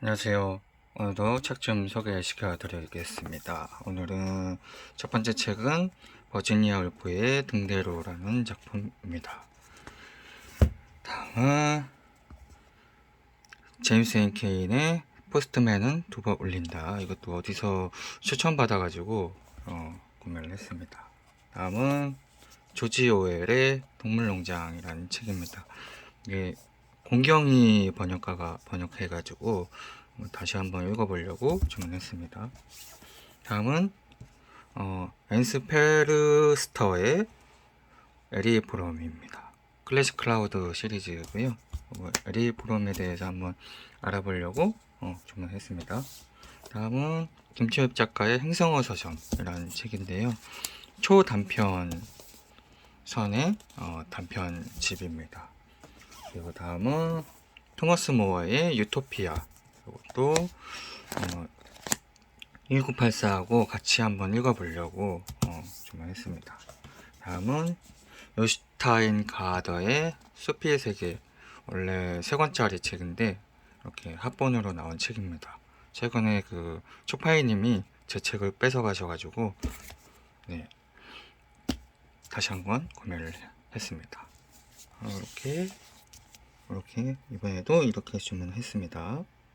안녕하세요. 오늘도 책 좀 소개시켜 드리겠습니다. 오늘은 첫 번째 책은 버지니아 울프의 등대로라는 작품입니다. 다음은 제임스 앤 케인의 포스트맨은 두 번 울린다. 이것도 어디서 추천받아가지고 어, 구매를 했습니다. 다음은 조지 오웰의 동물농장이라는 책입니다. 이게 공경이 번역가가 번역해가지고 다시 한번 읽어보려고 주문했습니다. 다음은 어, 앤스 페르스터의 에리 브롬입니다. 클래식 클라우드 시리즈고요. 어, 에리 브롬에 대해서 한번 알아보려고 어, 주문했습니다. 다음은 김치엽 작가의 행성어 서점이라는 책인데요. 초단편 선의 어, 단편집입니다. 그리고 다음은 토머스 모어의 유토피아 이것도 어, 1984하고 같이 한번 읽어보려고 어, 주문했습니다. 다음은 요시타인 가더의 소피의 세계 원래 세 권짜리 책인데 이렇게 합본으로 나온 책입니다. 최근에 그 초파이님이 제 책을 뺏어 가셔가지고 네 다시 한번 구매를 했습니다. 어, 이렇게 이렇게 이번에도 이렇게 주문했습니다.